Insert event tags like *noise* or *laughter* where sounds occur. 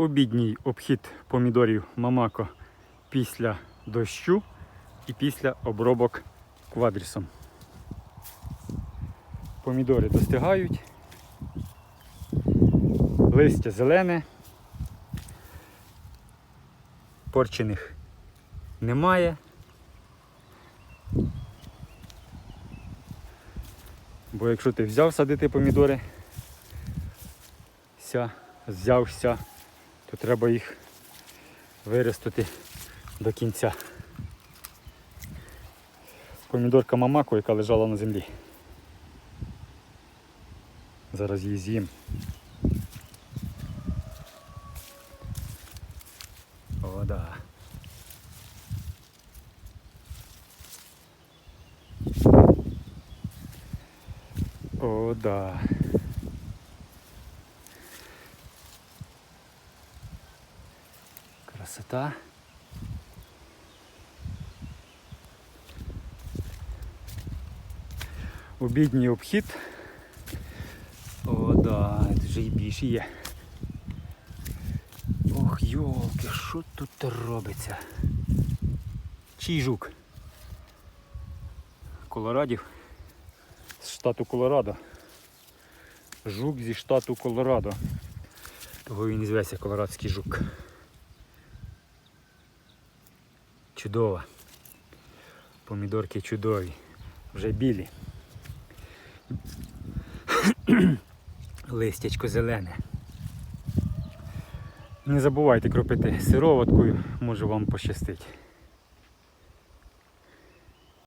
Обідній обхід помідорів Мамако після дощу і після обробок квадрісом. Помідори достигають. Листя зелене. Порчених немає. Бо якщо ти взяв садити помідори, ся, взявся, то треба їх виростити до кінця. Помідорка мамако, яка лежала на землі. Зараз її з'їм. О, да. О, да. Красота. Обідній обхід. О, да, це вже і більше є. Ох, йолки, що тут робиться? Чий жук? Колорадів з штату Колорадо. Жук зі штату Колорадо. Того він і зветься колорадський жук. Чудово. Помідорки чудові. Вже білі. *clears throat* Листячко зелене. Не забувайте кропити сироваткою, може вам пощастить.